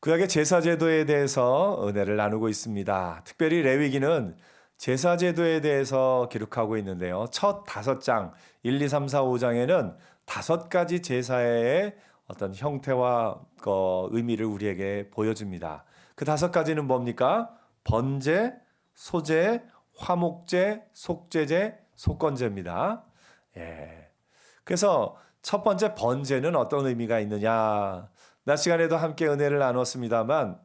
구약의 제사 제도에 대해서 은혜를 나누고 있습니다. 특별히 레위기는 제사 제도에 대해서 기록하고 있는데요. 첫 다섯 장 1, 2, 3, 4, 5장에는 다섯 가지 제사의 어떤 형태와 그 의미를 우리에게 보여줍니다. 그 다섯 가지는 뭡니까? 번제, 소제, 화목제, 속제제, 속건제입니다. 예. 그래서 첫 번째 번제는 어떤 의미가 있느냐? 낮 시간에도 함께 은혜를 나눴습니다만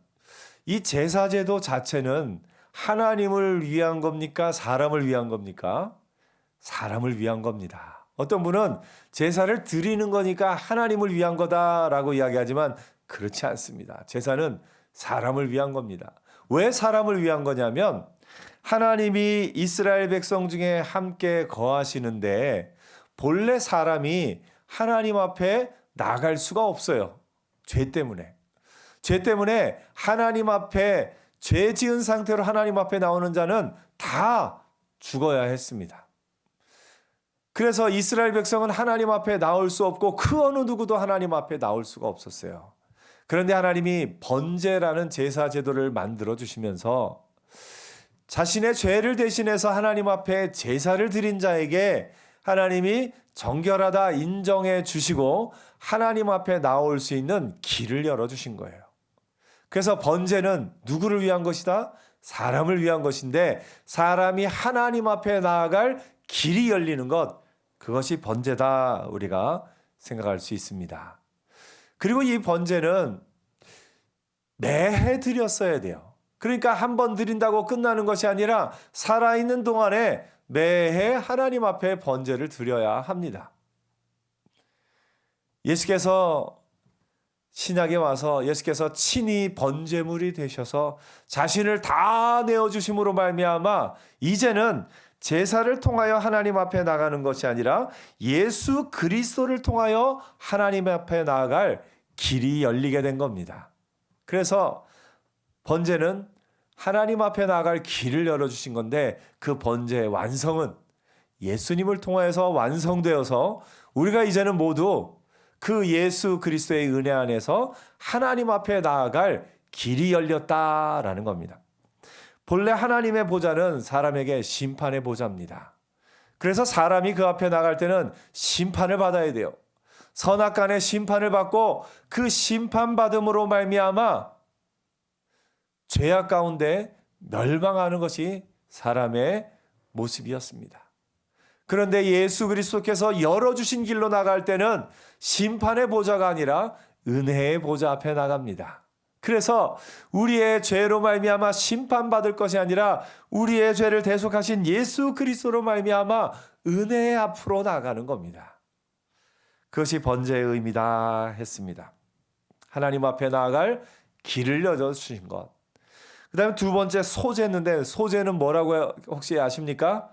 이 제사제도 자체는 하나님을 위한 겁니까? 사람을 위한 겁니까? 사람을 위한 겁니다. 어떤 분은 제사를 드리는 거니까 하나님을 위한 거다라고 이야기하지만 그렇지 않습니다. 제사는 사람을 위한 겁니다. 왜 사람을 위한 거냐면 하나님이 이스라엘 백성 중에 함께 거하시는데 본래 사람이 하나님 앞에 나갈 수가 없어요. 죄 때문에. 죄 때문에 하나님 앞에 죄 지은 상태로 하나님 앞에 나오는 자는 다 죽어야 했습니다. 그래서 이스라엘 백성은 하나님 앞에 나올 수 없고 그 어느 누구도 하나님 앞에 나올 수가 없었어요. 그런데 하나님이 번제라는 제사 제도를 만들어 주시면서 자신의 죄를 대신해서 하나님 앞에 제사를 드린 자에게 하나님이 정결하다 인정해 주시고 하나님 앞에 나올 수 있는 길을 열어 주신 거예요. 그래서 번제는 누구를 위한 것이다? 사람을 위한 것인데 사람이 하나님 앞에 나아갈 길이 열리는 것 그것이 번제다 우리가 생각할 수 있습니다. 그리고 이 번제는 매해 드렸어야 돼요. 그러니까 한 번 드린다고 끝나는 것이 아니라 살아있는 동안에 매해 하나님 앞에 번제를 드려야 합니다. 예수께서 신약에 와서 예수께서 친히 번제물이 되셔서 자신을 다 내어 주심으로 말미암아 이제는 제사를 통하여 하나님 앞에 나가는 것이 아니라 예수 그리스도를 통하여 하나님 앞에 나아갈 길이 열리게 된 겁니다. 그래서 번제는 하나님 앞에 나아갈 길을 열어 주신 건데 그 번제의 완성은 예수님을 통하여서 완성되어서 우리가 이제는 모두 그 예수 그리스도의 은혜 안에서 하나님 앞에 나아갈 길이 열렸다라는 겁니다. 본래 하나님의 보좌는 사람에게 심판의 보좌입니다. 그래서 사람이 그 앞에 나갈 때는 심판을 받아야 돼요. 선악간의 심판을 받고 그 심판받음으로 말미암아 죄악 가운데 멸망하는 것이 사람의 모습이었습니다. 그런데 예수 그리스도께서 열어주신 길로 나갈 때는 심판의 보좌가 아니라 은혜의 보좌 앞에 나갑니다. 그래서 우리의 죄로 말미암아 심판받을 것이 아니라 우리의 죄를 대속하신 예수 그리스도로 말미암아 은혜의 앞으로 나가는 겁니다. 그것이 번제의 의미다 했습니다. 하나님 앞에 나아갈 길을 열어주신 것. 그 다음에 두 번째 소제인데 소제는 뭐라고 혹시 아십니까?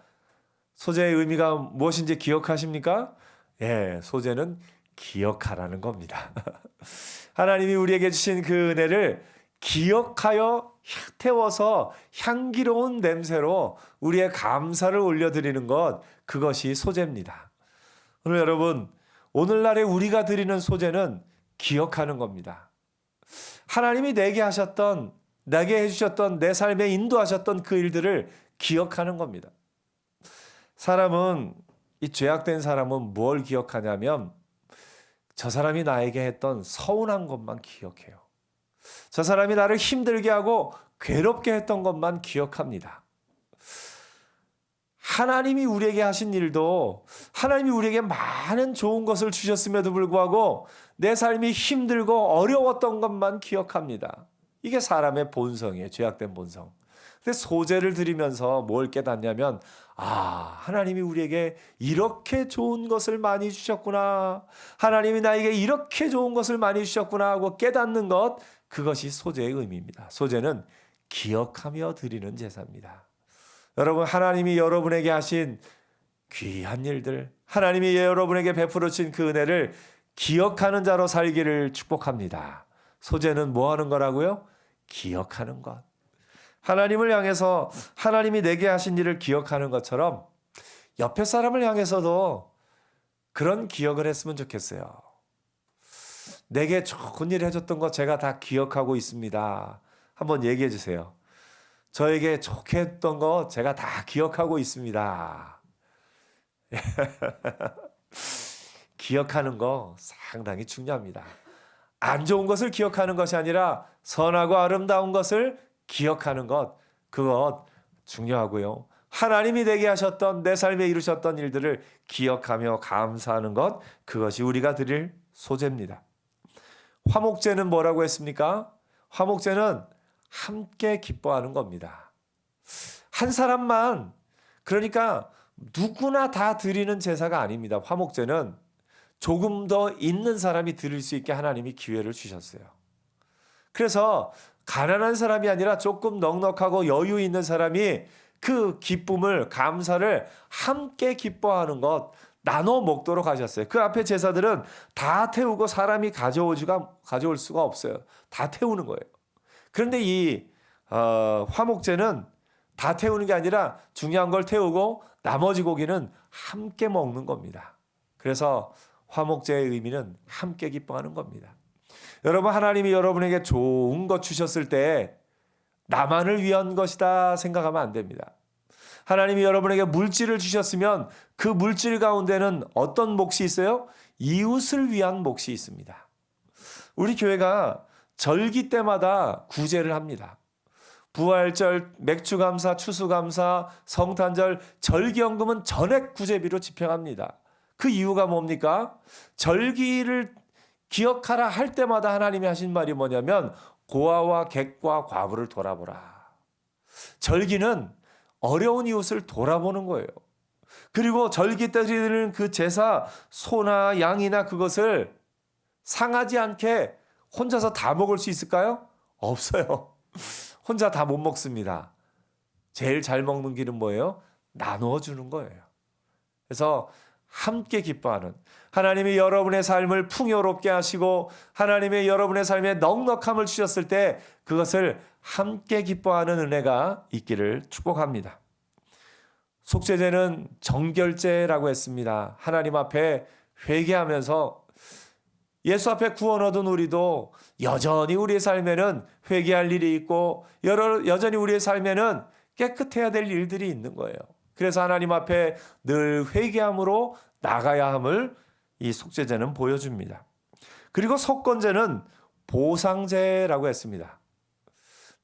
소제의 의미가 무엇인지 기억하십니까? 예, 소제는 기억하라는 겁니다. 하나님이 우리에게 주신 그 은혜를 기억하여 태워서 향기로운 냄새로 우리의 감사를 올려드리는 것, 그것이 소제입니다. 오늘 여러분, 오늘날에 우리가 드리는 소제는 기억하는 겁니다. 하나님이 내게 하셨던, 내게 해주셨던 내 삶에 인도하셨던 그 일들을 기억하는 겁니다. 사람은, 이 죄악된 사람은 뭘 기억하냐면, 저 사람이 나에게 했던 서운한 것만 기억해요. 저 사람이 나를 힘들게 하고 괴롭게 했던 것만 기억합니다. 하나님이 우리에게 하신 일도 하나님이 우리에게 많은 좋은 것을 주셨음에도 불구하고 내 삶이 힘들고 어려웠던 것만 기억합니다. 이게 사람의 본성이에요. 죄악된 본성. 근데 소재를 드리면서 뭘 깨닫냐면 아, 하나님이 우리에게 이렇게 좋은 것을 많이 주셨구나. 하나님이 나에게 이렇게 좋은 것을 많이 주셨구나 하고 깨닫는 것 그것이 소재의 의미입니다. 소재는 기억하며 드리는 제사입니다. 여러분 하나님이 여러분에게 하신 귀한 일들, 하나님이 여러분에게 베풀어 주신 그 은혜를 기억하는 자로 살기를 축복합니다. 소재는 뭐 하는 거라고요? 기억하는 것. 하나님을 향해서 하나님이 내게 하신 일을 기억하는 것처럼 옆에 사람을 향해서도 그런 기억을 했으면 좋겠어요. 내게 좋은 일 해줬던 거 제가 다 기억하고 있습니다. 한번 얘기해 주세요. 저에게 좋게 했던 거 제가 다 기억하고 있습니다. 기억하는 거 상당히 중요합니다. 안 좋은 것을 기억하는 것이 아니라 선하고 아름다운 것을 기억하는 것, 그것 중요하고요. 하나님이 되게 하셨던 내 삶에 이루셨던 일들을 기억하며 감사하는 것, 그것이 우리가 드릴 소재입니다. 화목제는 뭐라고 했습니까? 화목제는 함께 기뻐하는 겁니다. 한 사람만, 그러니까 누구나 다 드리는 제사가 아닙니다. 화목제는 조금 더 있는 사람이 드릴 수 있게 하나님이 기회를 주셨어요. 그래서 가난한 사람이 아니라 조금 넉넉하고 여유 있는 사람이 그 기쁨을 감사를 함께 기뻐하는 것 나눠 먹도록 하셨어요. 그 앞에 제사들은 다 태우고 사람이 가져오지가 가져올 수가 없어요. 다 태우는 거예요. 그런데 이 어, 화목제는 다 태우는 게 아니라 중요한 걸 태우고 나머지 고기는 함께 먹는 겁니다. 그래서 화목제의 의미는 함께 기뻐하는 겁니다. 여러분 하나님이 여러분에게 좋은 것 주셨을 때 나만을 위한 것이다 생각하면 안 됩니다. 하나님이 여러분에게 물질을 주셨으면 그 물질 가운데는 어떤 몫이 있어요? 이웃을 위한 몫이 있습니다. 우리 교회가 절기 때마다 구제를 합니다. 부활절, 맥주감사, 추수감사, 성탄절, 절기연금은 전액 구제비로 집행합니다. 그 이유가 뭡니까? 절기를 기억하라 할 때마다 하나님이 하신 말이 뭐냐면 고아와 객과 과부를 돌아보라. 절기는 어려운 이웃을 돌아보는 거예요. 그리고 절기 때 드리는 그 제사 소나 양이나 그것을 상하지 않게 혼자서 다 먹을 수 있을까요? 없어요. 혼자 다 못 먹습니다. 제일 잘 먹는 길은 뭐예요? 나누어 주는 거예요. 그래서 함께 기뻐하는 하나님이 여러분의 삶을 풍요롭게 하시고 하나님의 여러분의 삶에 넉넉함을 주셨을 때 그것을 함께 기뻐하는 은혜가 있기를 축복합니다. 속죄제는 정결제라고 했습니다. 하나님 앞에 회개하면서 예수 앞에 구원 얻은 우리도 여전히 우리의 삶에는 회개할 일이 있고 여러, 여전히 우리의 삶에는 깨끗해야 될 일들이 있는 거예요. 그래서 하나님 앞에 늘 회개함으로 나가야 함을 이 속죄제는 보여줍니다. 그리고 속건제는 보상제라고 했습니다.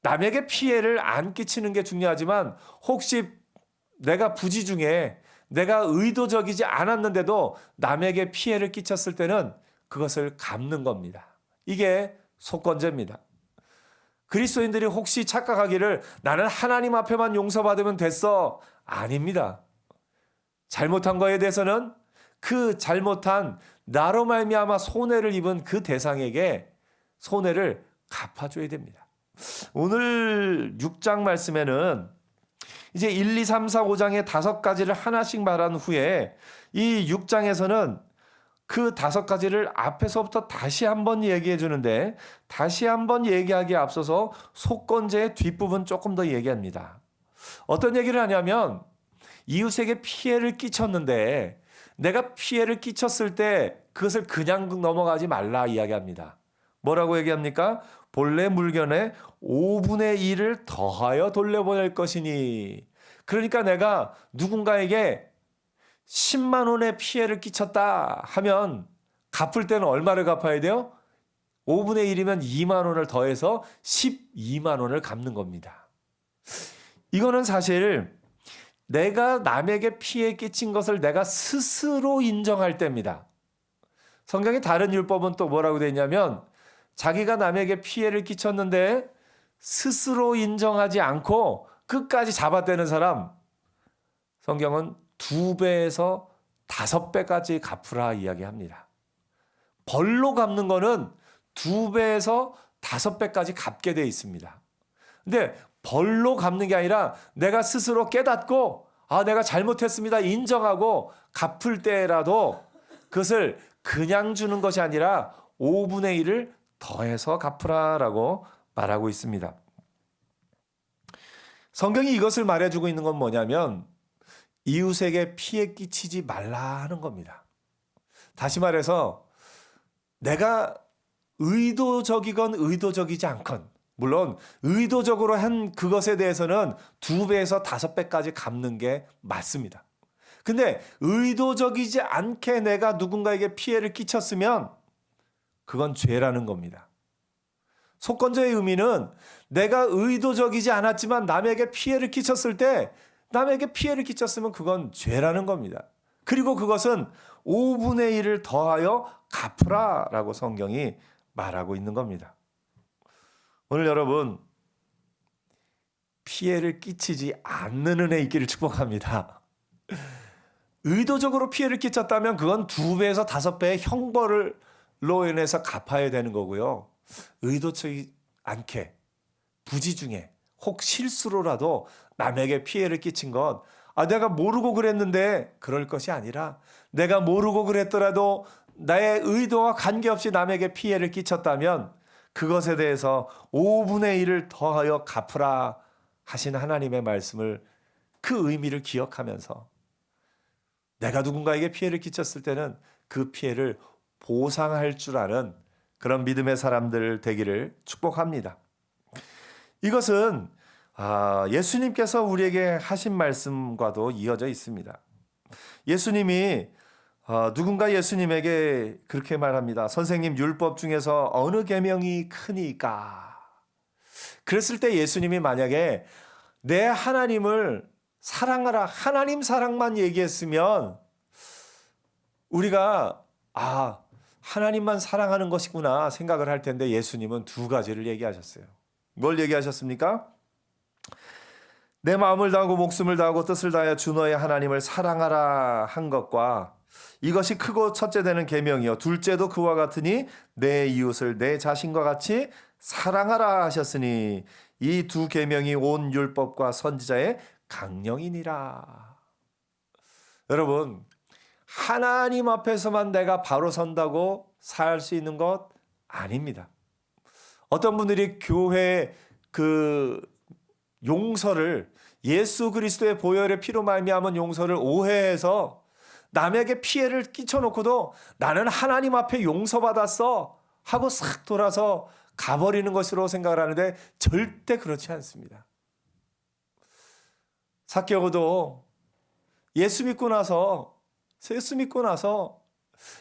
남에게 피해를 안 끼치는 게 중요하지만 혹시 내가 부지 중에 내가 의도적이지 않았는데도 남에게 피해를 끼쳤을 때는 그것을 갚는 겁니다. 이게 속건제입니다. 그리스도인들이 혹시 착각하기를 나는 하나님 앞에만 용서받으면 됐어. 아닙니다. 잘못한 거에 대해서는 그 잘못한 나로 말미암아 손해를 입은 그 대상에게 손해를 갚아줘야 됩니다. 오늘 6장 말씀에는 이제 1, 2, 3, 4, 5장의 다섯 가지를 하나씩 말한 후에 이 6장에서는 그 다섯 가지를 앞에서부터 다시 한번 얘기해 주는데 다시 한번 얘기하기에 앞서서 속건제의 뒷부분 조금 더 얘기합니다. 어떤 얘기를 하냐면 이웃에게 피해를 끼쳤는데 내가 피해를 끼쳤을 때 그것을 그냥 넘어가지 말라 이야기합니다. 뭐라고 얘기합니까? 본래 물건의 5분의 1을 더하여 돌려보낼 것이니. 그러니까 내가 누군가에게 10만 원의 피해를 끼쳤다 하면 갚을 때는 얼마를 갚아야 돼요? 5분의 1이면 2만 원을 더해서 12만 원을 갚는 겁니다. 이거는 사실 내가 남에게 피해 끼친 것을 내가 스스로 인정할 때입니다. 성경의 다른 율법은 또 뭐라고 되어 있냐면 자기가 남에게 피해를 끼쳤는데 스스로 인정하지 않고 끝까지 잡아대는 사람 성경은 두 배에서 다섯 배까지 갚으라 이야기합니다. 벌로 갚는 거는 두 배에서 다섯 배까지 갚게 돼 있습니다. 근데 벌로 갚는 게 아니라 내가 스스로 깨닫고 아 내가 잘못했습니다 인정하고 갚을 때라도 그것을 그냥 주는 것이 아니라 5분의 1을 더해서 갚으라라고 말하고 있습니다. 성경이 이것을 말해주고 있는 건 뭐냐면 이웃에게 피해 끼치지 말라 하는 겁니다. 다시 말해서 내가 의도적이건 의도적이지 않건 물론 의도적으로 한 그것에 대해서는 두 배에서 다섯 배까지 갚는 게 맞습니다. 근데 의도적이지 않게 내가 누군가에게 피해를 끼쳤으면 그건 죄라는 겁니다. 속건제의 의미는 내가 의도적이지 않았지만 남에게 피해를 끼쳤을 때 남에게 피해를 끼쳤으면 그건 죄라는 겁니다. 그리고 그것은 5분의 1을 더하여 갚으라 라고 성경이 말하고 있는 겁니다. 오늘 여러분 피해를 끼치지 않는 은혜 있기를 축복합니다. 의도적으로 피해를 끼쳤다면 그건 두 배에서 다섯 배의 형벌로 인해서 갚아야 되는 거고요. 의도치 않게 부지 중에 혹 실수로라도 남에게 피해를 끼친 건 아, 내가 모르고 그랬는데 그럴 것이 아니라 내가 모르고 그랬더라도 나의 의도와 관계없이 남에게 피해를 끼쳤다면 그것에 대해서 5분의 1을 더하여 갚으라 하신 하나님의 말씀을 그 의미를 기억하면서 내가 누군가에게 피해를 끼쳤을 때는 그 피해를 보상할 줄 아는 그런 믿음의 사람들 되기를 축복합니다. 이것은 아, 예수님께서 우리에게 하신 말씀과도 이어져 있습니다. 예수님이 어, 누군가 예수님에게 그렇게 말합니다. 선생님 율법 중에서 어느 계명이 크니까? 그랬을 때 예수님이 만약에 내 하나님을 사랑하라 하나님 사랑만 얘기했으면 우리가 아 하나님만 사랑하는 것이구나 생각을 할 텐데 예수님은 두 가지를 얘기하셨어요. 뭘 얘기하셨습니까? 내 마음을 다하고 목숨을 다하고 뜻을 다하여 주 너의 하나님을 사랑하라 한 것과 이것이 크고 첫째 되는 계명이요 둘째도 그와 같으니 내 이웃을 내 자신과 같이 사랑하라 하셨으니 이 두 계명이 온 율법과 선지자의 강령이니라. 여러분 하나님 앞에서만 내가 바로 선다고 살 수 있는 것 아닙니다. 어떤 분들이 교회 그 용서를 예수 그리스도의 보혈의 피로 말미암은 용서를 오해해서 남에게 피해를 끼쳐놓고도 나는 하나님 앞에 용서받았어 하고 싹 돌아서 가버리는 것으로 생각을 하는데 절대 그렇지 않습니다. 사개오도 예수 믿고 나서 예수 믿고 나서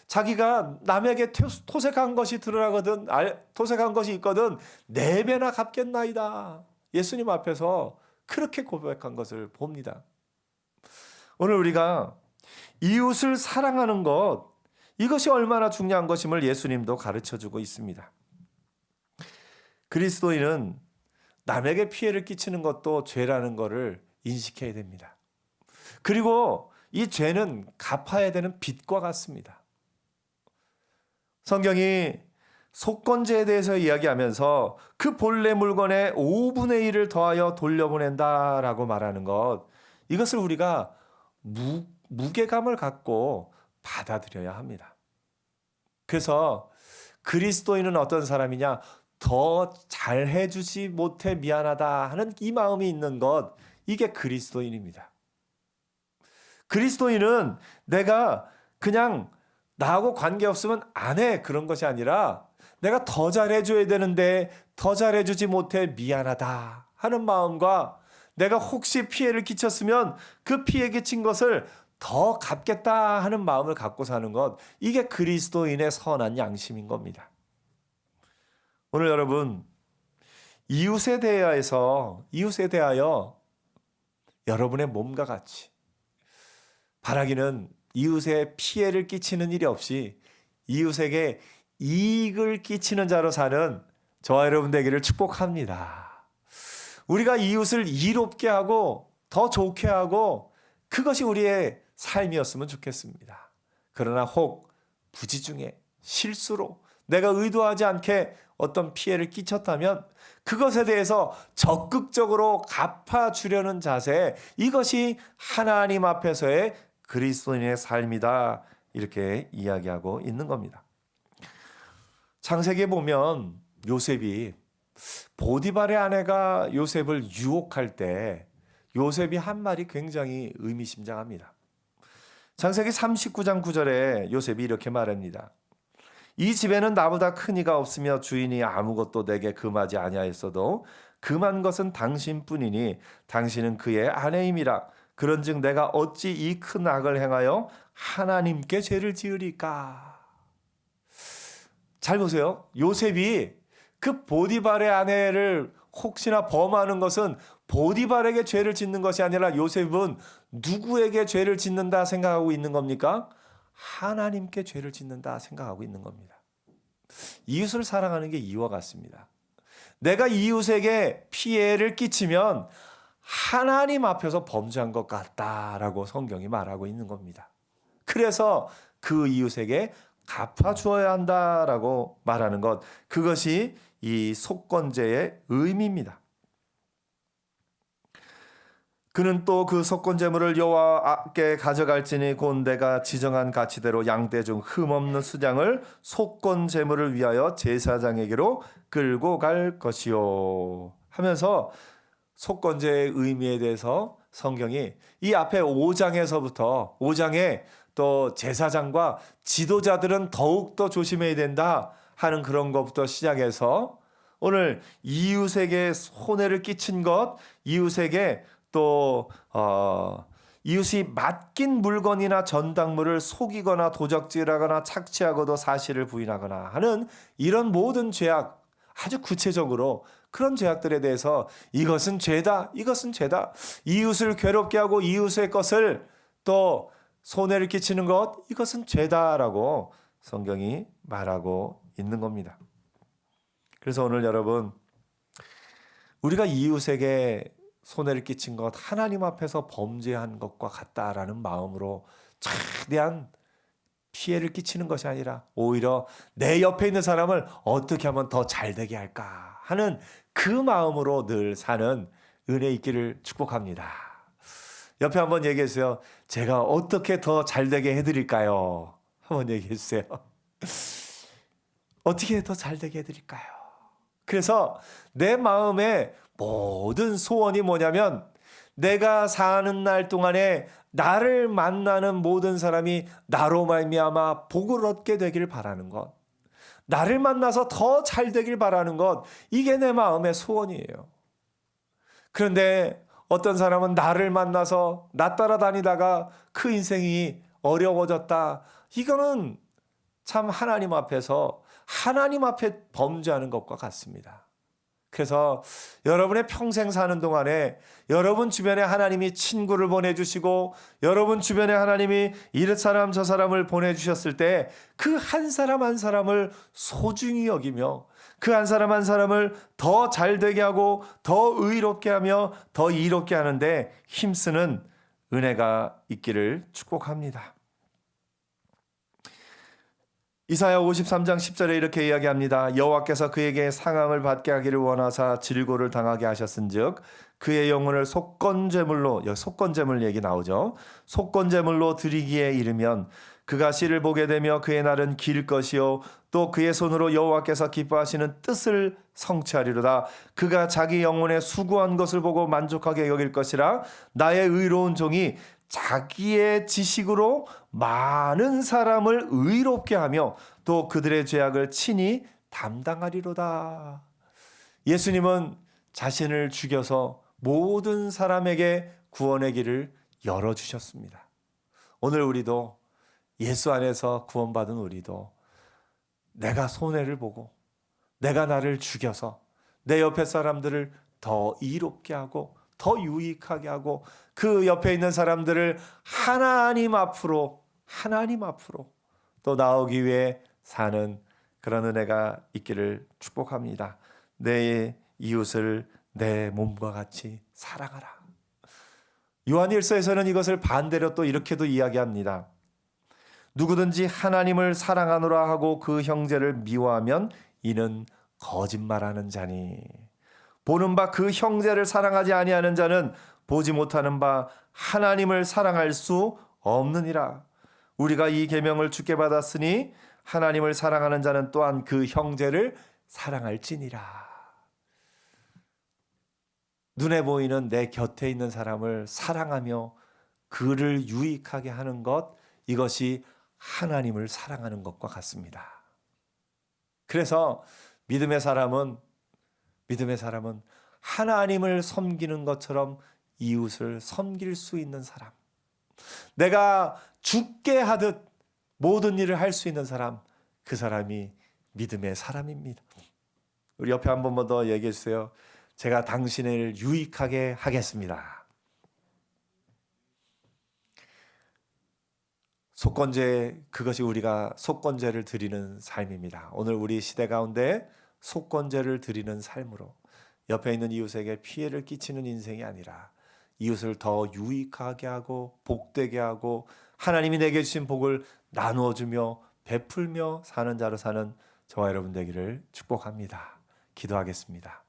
자기가 남에게 토색한 것이 드러나거든 토색한 것이 있거든 네 배나 갚겠나이다. 예수님 앞에서 그렇게 고백한 것을 봅니다. 오늘 우리가 이웃을 사랑하는 것 이것이 얼마나 중요한 것임을 예수님도 가르쳐 주고 있습니다. 그리스도인은 남에게 피해를 끼치는 것도 죄라는 것을 인식해야 됩니다. 그리고 이 죄는 갚아야 되는 빚과 같습니다. 성경이 속건제에 대해서 이야기하면서 그 본래 물건의 5분의 1을 더하여 돌려보낸다라고 말하는 것 이것을 우리가 무, 무게감을 갖고 받아들여야 합니다. 그래서 그리스도인은 어떤 사람이냐 더 잘해주지 못해 미안하다 하는 이 마음이 있는 것 이게 그리스도인입니다. 그리스도인은 내가 그냥 나하고 관계없으면 안 해 그런 것이 아니라 내가 더 잘해줘야 되는데 더 잘해주지 못해 미안하다 하는 마음과 내가 혹시 피해를 끼쳤으면 그 피해 끼친 것을 더 갚겠다 하는 마음을 갖고 사는 것 이게 그리스도인의 선한 양심인 겁니다. 오늘 여러분 이웃에 대하여서 이웃에 대하여 여러분의 몸과 같이 바라기는 이웃에 피해를 끼치는 일이 없이 이웃에게 이익을 끼치는 자로 사는 저와 여러분 되기를 축복합니다. 우리가 이웃을 이롭게 하고 더 좋게 하고 그것이 우리의 삶이었으면 좋겠습니다. 그러나 혹 부지 중에 실수로 내가 의도하지 않게 어떤 피해를 끼쳤다면 그것에 대해서 적극적으로 갚아주려는 자세 이것이 하나님 앞에서의 그리스도인의 삶이다 이렇게 이야기하고 있는 겁니다. 창세기에 보면 요셉이 보디발의 아내가 요셉을 유혹할 때 요셉이 한 말이 굉장히 의미심장합니다. 창세기 39장 9절에 요셉이 이렇게 말합니다. 이 집에는 나보다 큰 이가 없으며 주인이 아무것도 내게 금하지 아니하였어도 금한 것은 당신뿐이니 당신은 그의 아내임이라. 그런즉 내가 어찌 이 큰 악을 행하여 하나님께 죄를 지으리까? 잘 보세요. 요셉이 그 보디발의 아내를 혹시나 범하는 것은 보디발에게 죄를 짓는 것이 아니라 요셉은 누구에게 죄를 짓는다 생각하고 있는 겁니까? 하나님께 죄를 짓는다 생각하고 있는 겁니다. 이웃을 사랑하는 게 이와 같습니다. 내가 이웃에게 피해를 끼치면 하나님 앞에서 범죄한 것 같다라고 성경이 말하고 있는 겁니다. 그래서 그 이웃에게 갚아 주어야 한다라고 말하는 것 그것이 이 속건제의 의미입니다. 그는 또 그 속건 제물을 여호와께 가져갈지니 곧 내가 지정한 가치대로 양떼 중 흠없는 수장을 속건 제물을 위하여 제사장에게로 끌고 갈 것이요. 하면서 속건제의 의미에 대해서 성경이 이 앞에 5장에서부터 5장에 또 제사장과 지도자들은 더욱 더 조심해야 된다 하는 그런 것부터 시작해서 오늘 이웃에게 손해를 끼친 것, 이웃에게 또 어, 이웃이 맡긴 물건이나 전당물을 속이거나 도적질하거나 착취하고도 사실을 부인하거나 하는 이런 모든 죄악 아주 구체적으로 그런 죄악들에 대해서 이것은 죄다, 이것은 죄다. 이웃을 괴롭게 하고 이웃의 것을 또 손해를 끼치는 것, 이것은 죄다라고 성경이 말하고 있는 겁니다. 그래서 오늘 여러분, 우리가 이웃에게 손해를 끼친 것, 하나님 앞에서 범죄한 것과 같다라는 마음으로 최대한 피해를 끼치는 것이 아니라 오히려 내 옆에 있는 사람을 어떻게 하면 더 잘 되게 할까 하는 그 마음으로 늘 사는 은혜 있기를 축복합니다. 옆에 한번 얘기해 주세요. 제가 어떻게 더 잘 되게 해 드릴까요? 한번 얘기해 주세요. 어떻게 더 잘 되게 해 드릴까요? 그래서 내 마음에 모든 소원이 뭐냐면 내가 사는 날 동안에 나를 만나는 모든 사람이 나로 말미암아 복을 얻게 되길 바라는 것. 나를 만나서 더 잘 되길 바라는 것. 이게 내 마음의 소원이에요. 그런데 어떤 사람은 나를 만나서 나 따라다니다가 그 인생이 어려워졌다. 이거는 참 하나님 앞에서 하나님 앞에 범죄하는 것과 같습니다. 그래서 여러분의 평생 사는 동안에 여러분 주변에 하나님이 친구를 보내주시고 여러분 주변에 하나님이 이 사람 저 사람을 보내주셨을 때 그 한 사람 한 사람을 소중히 여기며 그 한 사람 한 사람을 더 잘되게 하고 더 의롭게 하며 더 이롭게 하는데 힘쓰는 은혜가 있기를 축복합니다. 이사야 53장 10절에 이렇게 이야기합니다. 여호와께서 그에게 상함을 받게 하기를 원하사 질고를 당하게 하셨은즉 그의 영혼을 속건제물로 여기 속건제물 얘기 나오죠. 속건제물로 드리기에 이르면 그가 씨를 보게 되며 그의 날은 길 것이요 또 그의 손으로 여호와께서 기뻐하시는 뜻을 성취하리로다. 그가 자기 영혼에 수고한 것을 보고 만족하게 여길 것이라 나의 의로운 종이 자기의 지식으로 많은 사람을 의롭게 하며 또 그들의 죄악을 친히 담당하리로다. 예수님은 자신을 죽여서 모든 사람에게 구원의 길을 열어주셨습니다. 오늘 우리도 예수 안에서 구원받은 우리도 내가 손해를 보고 내가 나를 죽여서 내 옆에 사람들을 더 이롭게 하고 더 유익하게 하고 그 옆에 있는 사람들을 하나님 앞으로 하나님 앞으로 또 나오기 위해 사는 그런 은혜가 있기를 축복합니다. 내 이웃을 내 몸과 같이 사랑하라. 요한일서에서는 이것을 반대로 또 이렇게도 이야기합니다. 누구든지 하나님을 사랑하노라 하고 그 형제를 미워하면 이는 거짓말하는 자니 보는 바 그 형제를 사랑하지 아니하는 자는 보지 못하는 바 하나님을 사랑할 수 없느니라. 우리가 이 계명을 주께 받았으니 하나님을 사랑하는 자는 또한 그 형제를 사랑할지니라. 눈에 보이는 내 곁에 있는 사람을 사랑하며 그를 유익하게 하는 것 이것이 하나님을 사랑하는 것과 같습니다. 그래서 믿음의 사람은 믿음의 사람은 하나님을 섬기는 것처럼 이웃을 섬길 수 있는 사람. 내가 죽게 하듯 모든 일을 할 수 있는 사람, 그 사람이 믿음의 사람입니다. 우리 옆에 한 번만 더 얘기해 주세요. 제가 당신을 유익하게 하겠습니다. 속건제 그것이 우리가 속건제를 드리는 삶입니다. 오늘 우리 시대 가운데 속건제를 드리는 삶으로 옆에 있는 이웃에게 피해를 끼치는 인생이 아니라 이웃을 더 유익하게 하고 복되게 하고 하나님이 내게 주신 복을 나누어 주며 베풀며 사는 자로 사는 저와 여러분 되기를 축복합니다. 기도하겠습니다.